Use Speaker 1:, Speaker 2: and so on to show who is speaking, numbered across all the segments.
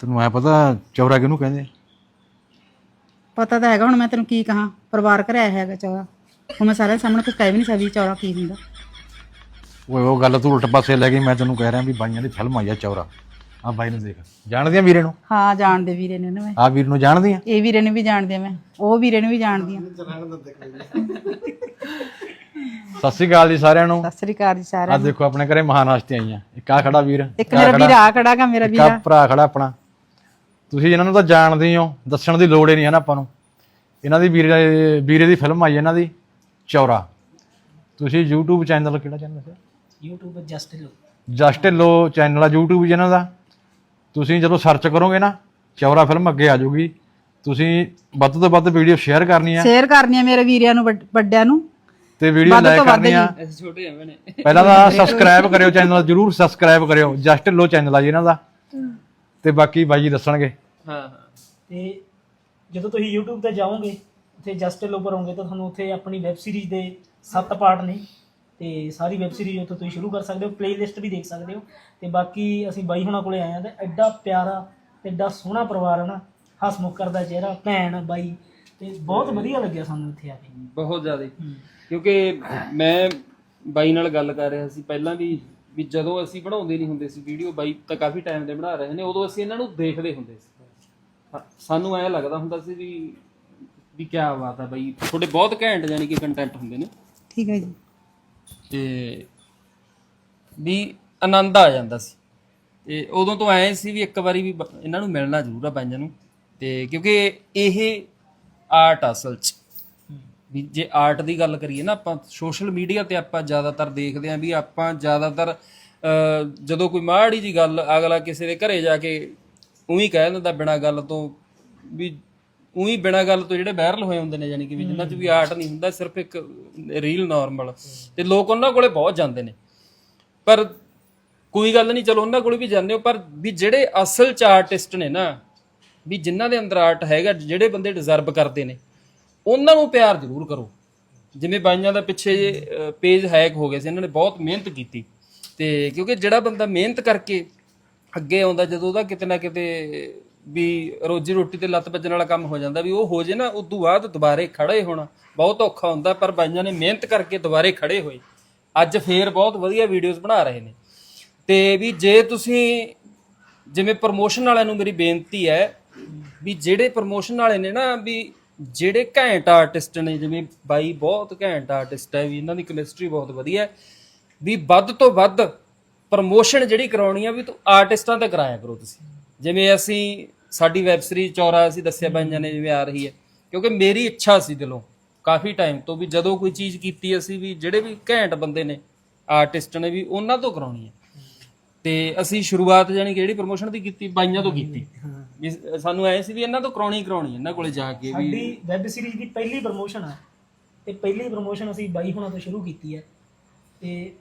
Speaker 1: ਤੈਨੂੰ ਐ ਪਤਾ ਚੌਰਾ ਕਿਹਨੂੰ ਕਹਿੰਦੇ ਆ?
Speaker 2: ਪਤਾ ਤਾਂ ਹੈਗਾ ਹੁਣ ਮੈਂ ਤੈਨੂੰ ਕੀ ਕਹਾਂ ਪਰਿਵਾਰ ਘਰਿਆ ਹੈਗਾ ਚੌਰਾ। ਹੁਣ ਮੈਂ ਸਾਰਿਆਂ ਸਾਹਮਣੇ ਕੁਝ ਕਹਿ ਵੀ ਨਹੀਂ ਸਕਦੀ ਚੌਰਾ ਕੀ ਹੁੰਦਾ।
Speaker 1: ਓਏ ਉਹ ਗੱਲ ਤੂੰ ਉਲਟ ਪਾਸੇ ਲੈ ਗਈ ਮੈਂ ਤੈਨੂੰ ਕਹਿ ਰਿਹਾ ਵੀ ਬਾਈਆਂ ਦੀ ਫਿਲਮ ਆਈ ਆ ਚੌਰਾ। ਆ ਬਾਈ ਨੂੰ ਦੇਖ। ਜਾਣਦੀ ਆ ਵੀਰੇ ਨੂੰ?
Speaker 2: ਹਾਂ ਜਾਣਦੇ ਵੀਰੇ ਨੇ ਨਾ ਮੈਂ।
Speaker 1: ਆ ਵੀਰ ਨੂੰ ਜਾਣਦੀ ਆ
Speaker 2: ਇਹ ਵੀਰੇ ਨੂੰ ਵੀ ਜਾਣਦੀ ਆ ਮੈਂ ਉਹ ਵੀਰੇ ਨੂੰ ਵੀ ਜਾਣਦੀ ਆ
Speaker 1: ਸਤਿ ਸ਼੍ਰੀ ਅਕਾਲ ਜੀ ਸਾਰਿਆਂ ਨੂੰ।
Speaker 2: ਸਤਿ ਸ੍ਰੀ ਅਕਾਲ ਜੀ
Speaker 1: ਆ
Speaker 2: ਸਾਰਿਆਂ ਨੂੰ
Speaker 1: ਦੇਖੋ ਆਪਣੇ ਘਰੇ ਮਹਾਨ ਹਸਤੀਆਂ ਆਈਆਂ। ਇੱਕ ਆ ਖੜਾ ਵੀਰ
Speaker 2: ਇੱਕ ਮੇਰਾ ਵੀਰ ਆ ਖੜਾਗਾ ਮੇਰਾ
Speaker 1: ਇੱਕ
Speaker 2: ਵੀਰਾ
Speaker 1: ਭਰਾ ਖੜਾ ਆਪਣਾ। ਤੁਸੀਂ ਇਹਨਾਂ ਨੂੰ ਤਾਂ ਜਾਣਦੇ ਹੀ ਦੱਸਣ ਦੀ ਲੋੜ ਹੀ ਨਹੀਂ ਹੈ ਨਾ ਆਪਾਂ ਨੂੰ। ਇਹਨਾਂ ਦੀ ਵੀਰੇ ਵੀਰੇ ਦੀ ਫਿਲਮ ਆਈ ਇਹਨਾਂ ਦੀ ਚੌਰਾ। ਤੁਸੀਂ YouTube ਚੈਨਲ ਕਿਹੜਾ ਚੈਨਲ ਹੈ?
Speaker 3: YouTube just low
Speaker 1: just low channel ਆ YouTube ਜੀ ਇਹਨਾਂ ਦਾ। ਤੁਸੀਂ ਜਦੋਂ ਸਰਚ ਕਰੋਗੇ ਨਾ ਚੌਰਾ ਫਿਲਮ ਅੱਗੇ ਆ ਜਾਊਗੀ। ਤੁਸੀਂ ਵੱਧ ਤੋਂ ਵੱਧ ਵੀਡੀਓ ਸ਼ੇਅਰ ਕਰਨੀ ਆ।
Speaker 2: ਸ਼ੇਅਰ ਕਰਨੀ ਆ ਮੇਰੇ ਵੀਰਿਆਂ ਨੂੰ ਵੱਡ- ਵੱਡਿਆਂ ਨੂੰ।
Speaker 1: ਤੇ ਵੀਡੀਓ ਲਾਈਕ ਕਰਨੀ ਆ।
Speaker 3: ਅਸੀਂ ਛੋਟੇ ਆ ਮੈਨੇ
Speaker 1: ਪਹਿਲਾਂ ਤਾਂ ਸਬਸਕ੍ਰਾਈਬ ਕਰਿਓ ਚੈਨਲ ਜਰੂਰ ਸਬਸਕ੍ਰਾਈਬ ਕਰਿਓ। ਜਸਟ ਲੋ ਚੈਨਲ ਆ ਜੀ ਇਹਨਾਂ ਦਾ। ਤੇ ਬਾਕੀ ਬਾਈ ਜੀ ਦੱਸਣਗੇ।
Speaker 3: ਹਾਂ ਹਾਂ। ਤੇ ਜਦੋਂ ਤੁਸੀਂ YouTube ਤੇ ਜਾਓਗੇ ਉੱਥੇ ਜਸਟ ਲੋ ਕਰੋਗੇ ਤਾਂ ਤੁਹਾਨੂੰ ਉੱਥੇ ਆਪਣੀ ਵੈਬ ਸੀਰੀਜ਼ ਦੇ 7 ਪਾਰਟ ਨੇ। ਤੇ ਸਾਰੀ ਵੈਬ ਸੀਰੀਜ਼ ਉੱਥੇ ਤੁਸੀਂ ਸ਼ੁਰੂ ਕਰ ਸਕਦੇ ਹੋ ਪਲੇਲਿਸਟ ਵੀ ਦੇਖ ਸਕਦੇ ਹੋ। ਤੇ ਬਾਕੀ ਅਸੀਂ ਬਾਈ ਹੁਣਾਂ ਕੋਲੇ ਆਏ ਆ ਤੇ ਐਡਾ ਪਿਆਰਾ ਤੇ ਐਡਾ ਸੋਹਣਾ ਪਰਿਵਾਰ ਹੈ ਨਾ ਹਸਮੁਖ ਕਰਦਾ ਚਿਹਰਾ ਭੈਣ ਬਾਈ ਤੇ ਬਹੁਤ ਵਧੀਆ ਲੱਗਿਆ ਸਾਨੂੰ ਇੱਥੇ ਆ ਕੇ।
Speaker 4: ਬਹੁਤ ਜ਼ਿਆਦਾ। ਕਿਉਂਕਿ ਮੈਂ ਬਾਈ ਨਾਲ ਗੱਲ ਕਰ ਰਿਹਾ ਸੀ ਪਹਿਲਾਂ ਵੀ ਵੀ ਜਦੋਂ ਅਸੀਂ ਬਣਾਉਂਦੇ ਨਹੀਂ ਹੁੰਦੇ ਸੀ ਵੀਡੀਓ ਬਾਈ ਤਾਂ ਕਾਫੀ ਟਾਈਮ ਦੇ ਬਣਾ ਰਹੇ ਨੇ ਉਦੋਂ ਅਸੀਂ ਇਹਨਾਂ ਨੂੰ ਦੇਖਦੇ ਹੁੰਦੇ ਸੀ। ਸਾਨੂੰ ਐਂ ਲੱਗਦਾ ਹੁੰਦਾ ਸੀ ਵੀ ਵੀ ਕੀ ਬਾਤ ਆ ਬਾਈ ਤੁਹਾਡੇ ਬਹੁਤ ਘੈਂਟ ਯਾਨੀ ਕਿ ਕੰਟੈਂਟ ਹੁੰਦੇ ਨੇ।
Speaker 2: ਠੀਕ ਹੈ ਜੀ।
Speaker 4: ਤੇ ਵੀ ਆਨੰਦ ਆ ਜਾਂਦਾ ਸੀ। ਤੇ ਉਦੋਂ ਤੋਂ ਐ ਸੀ ਵੀ ਇੱਕ ਵਾਰੀ ਵੀ ਬ- ਇਹਨਾਂ ਨੂੰ ਮਿਲਣਾ ਜ਼ਰੂਰ ਆ ਬਾਈਆਂ ਨੂੰ। ਤੇ ਕਿਉਂਕਿ ਇਹ ਆਰਟ ਅਸਲ ਚ ਵੀ ਜੇ ਆਰਟ ਦੀ ਗੱਲ ਕਰੀਏ ਨਾ ਆਪਾਂ ਸੋਸ਼ਲ ਮੀਡੀਆ ਤੇ ਆਪਾਂ ਜ਼ਿਆਦਾਤਰ ਦੇਖਦੇ ਆਂ ਵੀ ਆਪਾਂ ਜ਼ਿਆਦਾਤਰ ਜਦੋਂ ਕੋਈ ਮਾੜੀ ਜੀ ਗੱਲ ਅਗਲਾ ਕਿਸੇ ਦੇ ਘਰੇ ਜਾ ਕੇ ਉਹੀ ਕਹਿ ਦਿੰਦਾ ਬਿਨਾਂ ਗੱਲ ਤੋਂ ਵੀ ਉਹੀ ਬਿਨਾਂ ਗੱਲ ਤੋਂ ਜਿਹੜੇ ਵਾਇਰਲ ਹੋਏ ਹੁੰਦੇ ਨੇ ਯਾਨੀ ਕਿ ਵੀ ਜਿਨ੍ਹਾਂ 'ਚ ਵੀ ਆਰਟ ਨਹੀਂ ਹੁੰਦਾ ਸਿਰਫ ਇੱਕ ਰੀਲ ਨਾਰਮਲ ਤੇ ਲੋਕ ਉਹਨਾਂ ਕੋਲੇ ਬਹੁਤ ਜਾਂਦੇ ਨੇ। ਪਰ ਕੋਈ ਗੱਲ ਨਹੀਂ ਚਲੋ ਉਹਨਾਂ ਕੋਲ ਵੀ ਜਾਂਦੇ ਹੋ ਪਰ ਵੀ ਜਿਹੜੇ ਅਸਲ ਚ ਆਰਟਿਸਟ ਨੇ ਨਾ ਵੀ ਜਿਨ੍ਹਾਂ ਦੇ ਅੰਦਰ ਆਰਟ ਹੈਗਾ ਜਿਹੜੇ ਬੰਦੇ ਡਿਜ਼ਰਵ ਕਰਦੇ ਨੇ ਉਹਨਾਂ ਨੂੰ ਪਿਆਰ ਜ਼ਰੂਰ ਕਰੋ। ਜਿਵੇਂ ਬਾਈਆਂ ਦਾ ਪਿੱਛੇ ਜੇ ਪੇਜ ਹੈਕ ਹੋ ਗਿਆ ਸੀ, ਇਹਨਾਂ ਨੇ ਬਹੁਤ ਮਿਹਨਤ ਕੀਤੀ। ਤੇ ਕਿਉਂਕਿ ਜਿਹੜਾ ਬੰਦਾ ਮਿਹਨਤ ਕਰਕੇ ਅੱਗੇ ਆਉਂਦਾ, ਜਦੋਂ ਉਹਦਾ ਕਿਤੇ ਨਾ ਕਿਤੇ ਵੀ ਰੋਜੀ ਰੋਟੀ ਤੇ ਲੱਤ ਵੱਜਣ ਵਾਲਾ ਕੰਮ ਹੋ ਜਾਂਦਾ, ਵੀ ਉਹ ਹੋ ਜੇ ਨਾ ਉਸ ਤੋਂ ਬਾਅਦ ਦੁਬਾਰੇ ਖੜੇ ਹੋਣਾ। ਬਹੁਤ ਔਖਾ ਹੁੰਦਾ, ਪਰ ਬਾਈਆਂ ਨੇ ਮਿਹਨਤ ਕਰਕੇ ਦੁਬਾਰੇ ਖੜੇ ਹੋਏ। ਅੱਜ ਫੇਰ ਬਹੁਤ ਵਧੀਆ ਵੀਡੀਓਜ਼ ਬਣਾ ਰਹੇ ਨੇ। ਤੇ ਵੀ ਜੇ ਤੁਸੀਂ, ਜਿਵੇਂ ਪ੍ਰਮੋਸ਼ਨ ਵਾਲਿਆਂ ਨੂੰ ਮੇਰੀ ਬੇਨਤੀ ਹੈ, ਵੀ ਜਿਹੜੇ ਪ੍ਰਮੋਸ਼ਨ ਵਾਲੇ ਨੇ ਨਾ, ਵੀ ਜਿਹੜੇ ਘੈਂਟ ਆਰਟਿਸਟ ਨੇ, ਜਿਵੇਂ ਬਾਈ ਬਹੁਤ ਘੈਂਟ ਆਰਟਿਸਟ ਹੈ ਵੀ, ਇਹਨਾਂ ਦੀ ਕੈਮਿਸਟਰੀ ਬਹੁਤ ਵਧੀਆ ਹੈ, ਵੀ ਵੱਧ ਤੋਂ ਵੱਧ ਪ੍ਰਮੋਸ਼ਨ ਜਿਹੜੀ ਕਰਾਉਣੀ ਆ ਵੀ ਤੂੰ ਆਰਟਿਸਟਾਂ ਤੇ ਕਰਾਇਆ ਕਰੋ ਤੁਸੀਂ। ਜਿਵੇਂ ਅਸੀਂ, ਸਾਡੀ ਵੈਬ ਸੀਰੀਜ਼ ਚੌਰਾ ਅਸੀਂ ਦੱਸਿਆ ਬਾਈਆਂ ਨੇ ਜਿਵੇਂ ਆ ਰਹੀ ਹੈ, ਕਿਉਂਕਿ ਮੇਰੀ ਇੱਛਾ ਸੀ ਦਿਲੋਂ ਕਾਫੀ ਟਾਈਮ ਤੋਂ ਵੀ ਜਦੋਂ ਕੋਈ ਚੀਜ਼ ਕੀਤੀ ਅਸੀਂ ਵੀ, ਜਿਹੜੇ ਵੀ ਘੈਂਟ ਬੰਦੇ ਨੇ ਆਰਟਿਸਟ ਨੇ ਵੀ, ਉਹਨਾਂ ਤੋਂ ਕਰਾਉਣੀ ਹੈ। ਤੇ ਅਸੀਂ ਸ਼ੁਰੂਆਤ ਜਾਨੀ ਕਿ ਜਿਹੜੀ ਪ੍ਰੋਮੋਸ਼ਨ ਦੀ ਕੀਤੀ, ਬਾਈਆਂ ਤੋਂ ਕੀਤੀ। ਵੀ ਸਾਨੂੰ ਐ ਸੀ ਵੀ ਇਹਨਾਂ ਤੋਂ ਕਰਾਉਣੀ ਹੀ ਕਰਾਉਣੀ ਇਹਨਾਂ ਕੋਲੇ ਜਾ ਕੇ ਵੀ
Speaker 3: ਸਾਡੀ ਵੈਬ ਸੀਰੀਜ਼ ਦੀ ਪਹਿਲੀ ਪ੍ਰਮੋਸ਼ਨ ਆ। ਤੇ ਪਹਿਲੀ ਪ੍ਰਮੋਸ਼ਨ ਅਸੀਂ ਬਾਈ ਹੁਣਾਂ ਤੋਂ ਸ਼ੁਰੂ ਕੀਤੀ ਹੈ ਤੇ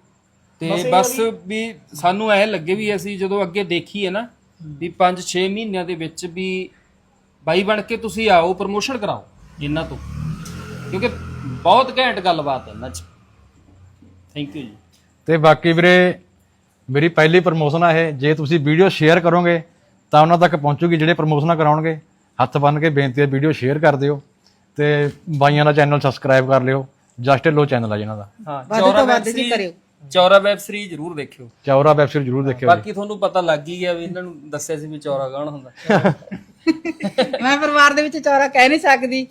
Speaker 4: ਤੇ ਬਸ ਵੀ ਸਾਨੂੰ ਐ ਲੱਗੇ ਵੀ ਅਸੀਂ ਜਦੋਂ ਅੱਗੇ ਦੇਖੀਏ ਨਾ ਵੀ 5-6 ਮਹੀਨਿਆਂ ਦੇ ਵਿੱਚ ਵੀ ਬਾਈ ਬਣ ਕੇ ਤੁਸੀਂ ਆਓ ਪ੍ਰਮੋਸ਼ਨ ਕਰਾਓ ਇਹਨਾਂ ਤੋਂ। ਕਿਉਂਕਿ ਬਹੁਤ ਘੈਂਟ ਗੱਲਬਾਤ ਹੈ ਇਹਨਾਂ 'ਚ। ਥੈਂਕ ਯੂ ਜੀ।
Speaker 1: ਤੇ ਬਾਕੀ ਵੀਰੇ ਮੇਰੀ ਪਹਿਲੀ ਪ੍ਰਮੋਸ਼ਨ ਆ ਇਹ। ਜੇ ਤੁਸੀਂ ਵੀਡੀਓ ਸ਼ੇਅਰ ਕਰੋਗੇ ਤਾਂ ਉਹਨਾਂ ਤੱਕ ਪਹੁੰਚੂਗੀ ਜਿਹੜੇ ਪ੍ਰਮੋਸ਼ਨਾਂ ਕਰਾਉਣਗੇ ਹੱਥ ਬੰਨ ਕੇ ਬੇਨਤੀ ਹੈ ਵੀਡੀਓ ਸ਼ੇਅਰ ਕਰ ਦਿਓ ਤੇ ਬਾਈਆਂ ਦਾ ਚੈਨਲ ਸਬਸਕ੍ਰਾਈਬ ਕਰ ਲਿਓ ਜਸਟ ਲੋ ਚੈਨਲ ਆ ਜਿਹਨਾਂ ਦਾ।
Speaker 4: ਹਾਂ
Speaker 2: ਵੱਧ
Speaker 4: ਚੌਰਾ
Speaker 2: ਤੋਂ
Speaker 4: ਵੈਬ
Speaker 2: ਵੱਧ ਜੀ
Speaker 4: ਸੀਰੀਜ਼
Speaker 2: ਕਰਿਓ।
Speaker 4: ਚੌਰਾ ਵੈਬ ਸੀਰੀਜ਼ ਜ਼ਰੂਰ ਦੇਖਿਓ।
Speaker 1: ਚੌਰਾ ਵੈਬ ਸੀਰੀਜ਼ ਜ਼ਰੂਰ ਦੇਖਿਓ ਜੀ।
Speaker 4: ਬਾਕੀ ਤੁਹਾਨੂੰ ਪਤਾ ਲੱਗ ਹੀ ਗਿਆ ਵੀ ਇਹਨਾਂ ਨੂੰ ਦੱਸਿਆ ਸੀ ਵੀ ਚੌਰਾ ਕੌਣ ਹੁੰਦਾ।
Speaker 2: ਮੈਂ ਪਰਿਵਾਰ ਦੇ ਵਿੱਚ ਚੌਰਾ ਕਹਿ ਨਹੀਂ ਸਕਦੀ।